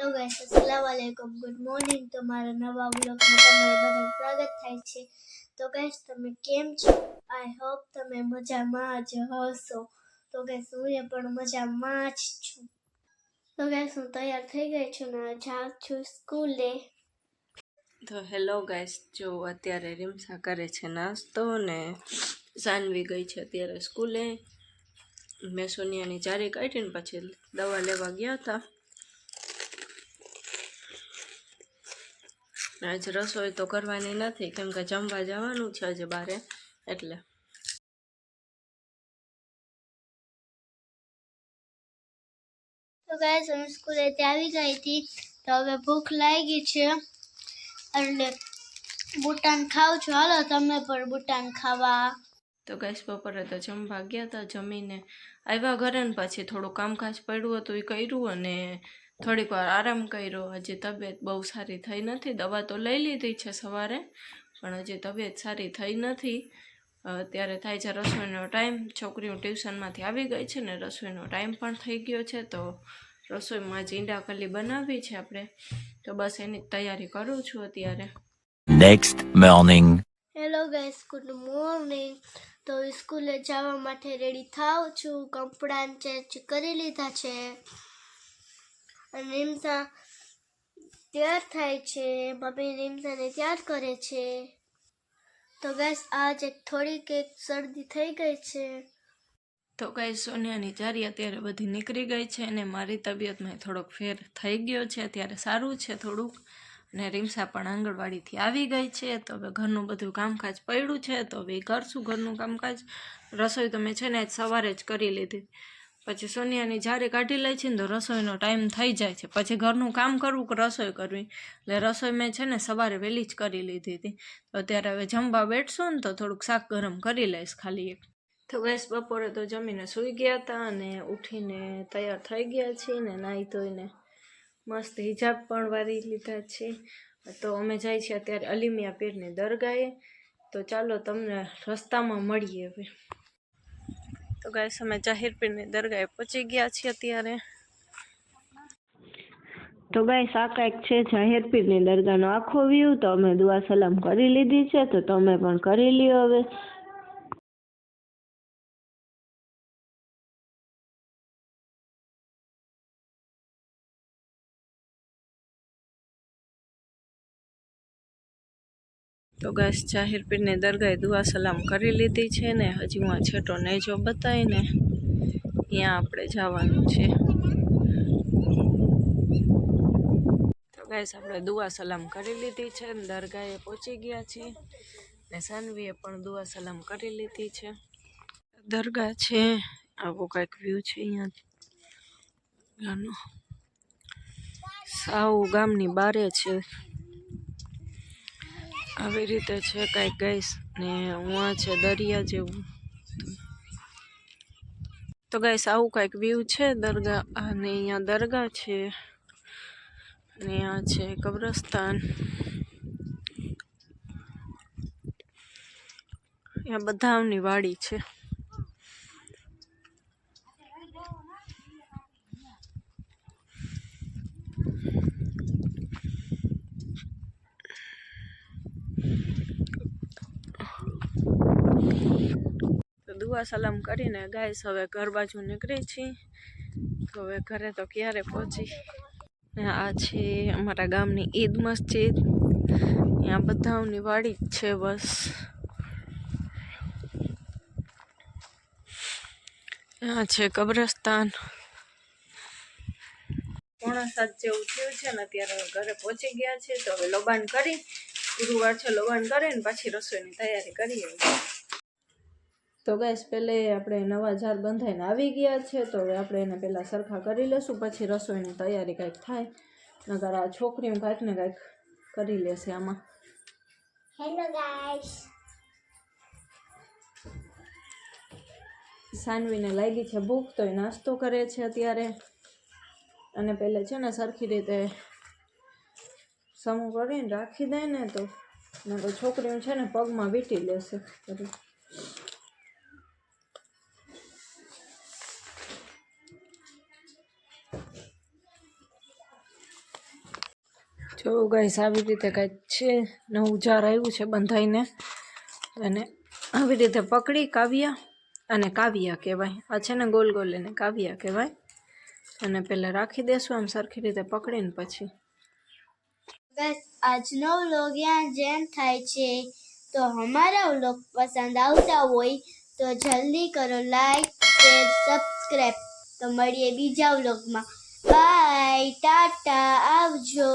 Guys અસલામ વાલેકુમ good morning તમારા નવા બ્લોગમાં તમારું બધાનું સ્વાગત થાય છે. તો ગાઈસ તમે કેમ છો? આઈ હોપ તમે મજામાં જ હશો. તો ગાઈસ હું એ પણ મજામાં જ છું. તો ગાઈસ હું તૈયાર થઈ ગઈ છું ને જાઉં છું સ્કૂલે. તો હેલો ગાઈસ જો અત્યારે રીમસા કરે છે નાસ્તો ને સાનવી ગઈ છે અત્યારે સ્કૂલે. મેં સોનિયાની ચારી કાઢીને પછી દવા લેવા ગયા હતા. આજ રસોઈ તો કરવાની નથી કેમ કે જમવા જવાનું છે આજે બારે એટલે. તો ગાય હું સ્કૂલેથી આવી ગઈ હતી તો હવે ભૂખ લાગી છે એટલે બુટાન ખાવ છો. હાલો તમે પણ બુટાન ખાવા. તો ગેસ બપોરે તો જમવા ગયા હતા જમીને આવ્યા ઘરે ને પછી થોડું કામકાજ પડ્યું હતું એ કર્યું અને થોડીક વાર આરામ કર્યો. હજી તબિયત બહુ સારી થઈ નથી. દવા તો લઈ લીધી છે સવારે પણ હજી તબિયત સારી થઈ નથી. અત્યારે થાય છે રસોઈનો ટાઈમ. છોકરીઓ ટ્યુશનમાંથી આવી ગઈ છે ને રસોઈનો ટાઈમ પણ થઈ ગયો છે. તો રસોઈમાં જ ઈંડા કલી બનાવી છે આપણે. તો બસ એની તૈયારી કરું છું અત્યારે. Next morning hello guys good morning તો સ્કૂલે જવા માટે રેડી થાવ છું. કપડાં ચેન્જ કરી લીધા છે. અને રીમસા તૈયાર થાય છે, મમ્મી રીમસાને તૈયાર કરે છે. તો ગેસ આજ એક થોડીક એક શરદી થઈ ગઈ છે. તો ગઈ સોનિયાની ચારી અત્યારે બધી નીકળી ગઈ છે અને મારી તબિયતમાં થોડોક ફેર થઈ ગયો છે, અત્યારે સારું છે થોડુંક. અને રીમસા પણ આંગણવાડીથી આવી ગઈ છે, તો હવે ઘરનું બધું કામકાજ પડ્યું છે, તો હવે કરશું ઘરનું કામકાજ. રસોઈ તો મેં છે ને સવારે જ કરી લીધી. પછી સોનિયાની જારે કાઢી લે છે ને તો રસોઈનો ટાઈમ થઈ જાય છે. પછી ઘરનું કામ કરવું કે રસોઈ કરવી? એટલે રસોઈ મેં છે ને સવારે વહેલી જ કરી લીધી હતી. તો અત્યારે હવે જમવા બેઠશું ને તો થોડુંક શાક ગરમ કરી લઈશ ખાલી એક. તો ગેસ બપોરે તો જમીને સૂઈ ગયા હતા અને ઉઠીને તૈયાર થઈ ગયા છીએ ને નાહી ધોઈને મસ્ત હિજાબ પણ વારી લીધા છે. તો અમે જાય છીએ અત્યારે અલીમિયા પીરની દરગાહે. તો ચાલો તમને રસ્તામાં મળીએ હવે. તો ગાઈસ, અમે જાહેર પીરની દરગાહે પહોંચી ગયા છીએ અત્યારે. તો ગાઈસ, આ કાંઈક છે જાહેર પીરની દરગાહનો આખો વ્યૂ તો અમે દુઆ સલામ કરી લીધી છે, તો તમે પણ કરી લ્યો હવે. તો ગાઈસ, જાહેર પીરની દરગાહે દુઆ સલામ કરી લીધી છે ને હજી હું આ છેટો નેજો બતાવીને ત્યાં આપણે જવાનું છે. તો ગાઈસ, આપણે દુઆ સલામ કરી લીધી છે ને દરગાહે પહોંચી ગયા છીએ ને સાનવીએ પણ દુઆ સલામ કરી લીધી છે. દરગાહ છે, આવો કાંઈક વ્યૂ છે અહીંયા ગાનો. સાવ ગામની બારે છે. આવી રીતે છે કાંઈક ગઈશ ને હું આ છે દરિયા જેવું. તો ગાઈસ, આવું કાંઈક વ્યૂ છે દરગાહ. અને અહીંયા દરગાહ છે. અને આ છે કબ્રસ્તાન. અહીંયા બધાની વાડી છે તો દુઆ સલામ કરીને ગાઈસ, હવે ઘર બાજુ નીકળી છીએ તો હવે ઘરે તો ક્યારે પહોંચી? આ છે અમારા ગામની ઈદ મસ્જિદ. ત્યાં બધાની વાડી જ છે બસ. આ છે કબ્રસ્તાન. પોણા સાત જેવું થયું છે ને અત્યારે હવે ઘરે પહોંચી ગયા છે તો હવે લોબાન કરી, ગુરુવાર છે લોબાન કરીને પછી રસોઈની તૈયારી કરીએ. તો ગેસ પહેલે આપણે નવા જાર બંધાઈને આવી ગયા છે તો હવે આપણે એને પહેલાં સરખા કરી લઈશું પછી રસોઈની તૈયારી કાંઈક થાય નગર આ છોકરીઓ કાંઈક ને કાંઈક કરી લેશે આમાં. હેલો ગાઈસ સાનવીને લાગી છે ભૂખ તો એ નાસ્તો કરે છે અત્યારે. અને પહેલે છે ને સરખી રીતે સમૂહ કરીને રાખી દે ને તો નકર છોકરીઓ છે ને પગમાં વીંટી લેશે. બધું જો ગાઈસ આવી રીતે કાંઈક છે. નવું જાર આવ્યું છે બંધાઈને. અને આવી રીતે પકડી કાવ્યા અને કાવ્યા કહેવાય. આ છે ને ગોલ ગોલ એને કાવ્યા કહેવાય. અને પહેલાં રાખી દેશું આમ સરખી રીતે પકડીને પછી. બસ, આજનો વ્લોગ યા જેમ થાય છે, તો અમારા વ્લોગ પસંદ આવતા હોય, તો જલ્દી કરો લાઈક, શેર, સબસ્ક્રાઈબ. તો મળીએ બીજા વ્લોગમાં. બાય, ટાટા, આવજો.